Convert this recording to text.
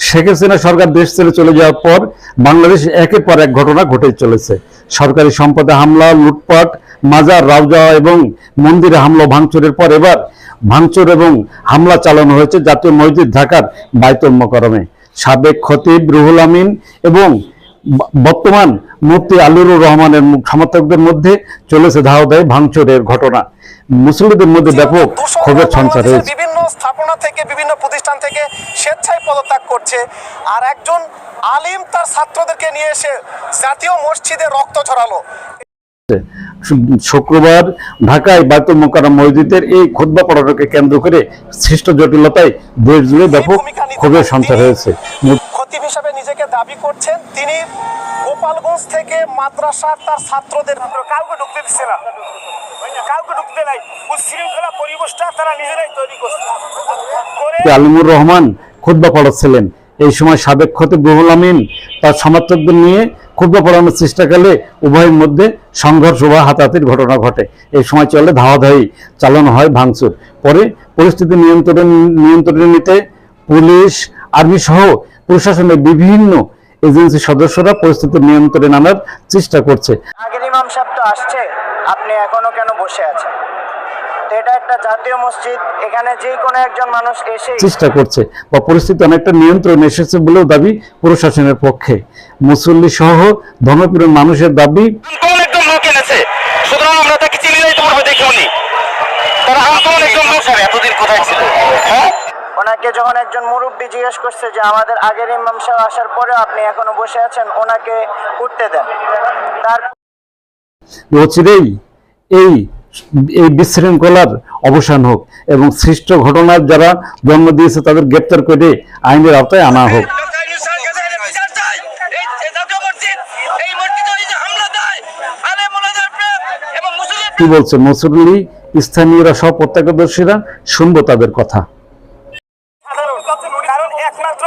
শেখ হাসিনা সরকার দেশ ছেড়ে চলে যাওয়ার পর বাংলাদেশ একের পর এক ঘটনা ঘটে চলেছে। সরকারি সম্পদে হামলা, লুটপাট, মাজার রাউজা এবং মন্দিরে হামলা ভাঙচুরের পর এবার ভাঙচুর এবং হামলা চালানো হয়েছে জাতীয় মসজিদ ঢাকার বাইতুল মোকরমে সাবেক খতিব রুহুল আমিন এবং বর্তমান মুফতি আলিরুর রহমানের সমর্থকদের মধ্যে চলেছে ধাওদায় ভাঙচুরের ঘটনা। মুসলিমদের মধ্যে ব্যাপক ক্ষোভের সঞ্চার হয়েছে বিভিন্ন স্থাপনা থেকে বিভিন্ন প্রতিষ্ঠান থেকে স্বেচ্ছায় পদত্যাগ করছে। আর একজন আলিম তার ছাত্রদেরকে নিয়ে এসে জাতীয় মসজিদে রক্ত ছড়ালো। শুক্রবার ঢাকায় বাইতুল মোকাররম মসজিদের এই খুতবা পড়ানোকে কেন্দ্র করে সৃষ্ট জটিলতায় দেশ জুড়ে ব্যাপক ক্ষোভের সঞ্চার হয়েছে খতিব হিসাবে নিজেকে দাবি করছেন। তিনি গোপালগঞ্জ থেকে মাদ্রাসার তার ছাত্রদের কাউকে ঢুকতে দিচ্ছে না। কাউকে ঢুকতে নাই। উচ্ছৃঙ্খলা পরিবেশটা তারা নিজেরাই তৈরি করছে। আলিমুর রহমান খুতবা পড়াচ্ছিলেন এই সময় সাবেক খতিব রুহুল আমিন তার সমর্থকদের নিয়ে খুতবা পড়ানোর চেষ্টাকালে উভয়ের মধ্যে সংঘর্ষ বা হাতাহাতির ঘটনা ঘটে। এই সময় চলে ধাওয়াধাই চালানো হয় ভাঙচুর। পরে পরিস্থিতি নিয়ন্ত্রণ নিয়ন্ত্রণে নিতে পুলিশ আর্মি সহ প্রশাসনের বিভিন্ন এজেন্সির সদস্যরা পরিস্থিতি নিয়ন্ত্রণে আনার চেষ্টা করছে। আগের ইমাম সাহেব তো আসছে। আপনি এখনও কেন বসে আছেন? এটা একটা জাতীয় মসজিদ এখানে যে কোনো একজন মানুষ এসে চেষ্টা করছে বা পরিস্থিতি অনেকটা নিয়ন্ত্রণে এসেছে বলেও দাবি প্রশাসনের পক্ষে। মুসল্লি সহ ধর্মপ্রিয় মানুষের দাবি কোন একজন লোক এনেছে? সুতরাং আমরা তাকে চিনি নাই তোমার দেখিনি তারা কোন একজন লোক এতদিন কোথায় ছিল? হ্যাঁ? ওনাকে যখন একজন মুরব্বী জিজ্ঞেস করছে যে আমাদের আগের ইমাম সাহেব আসার পরেও আপনি এখনও বসে আছেন ওনাকে উঠতে দেন। তার অচিরেই এই এই বিশৃঙ্খলার অবসান হোক এবং সৃষ্ট ঘটনার যারা জন্ম দিয়েছে তাদের গ্রেপ্তার করে আইনের আওতায় আনা হোক। কি বলছে? মসুরলি স্থানীয়রা সব প্রত্যক্ষদর্শীরা শুনব তাদের কথা। একমাত্র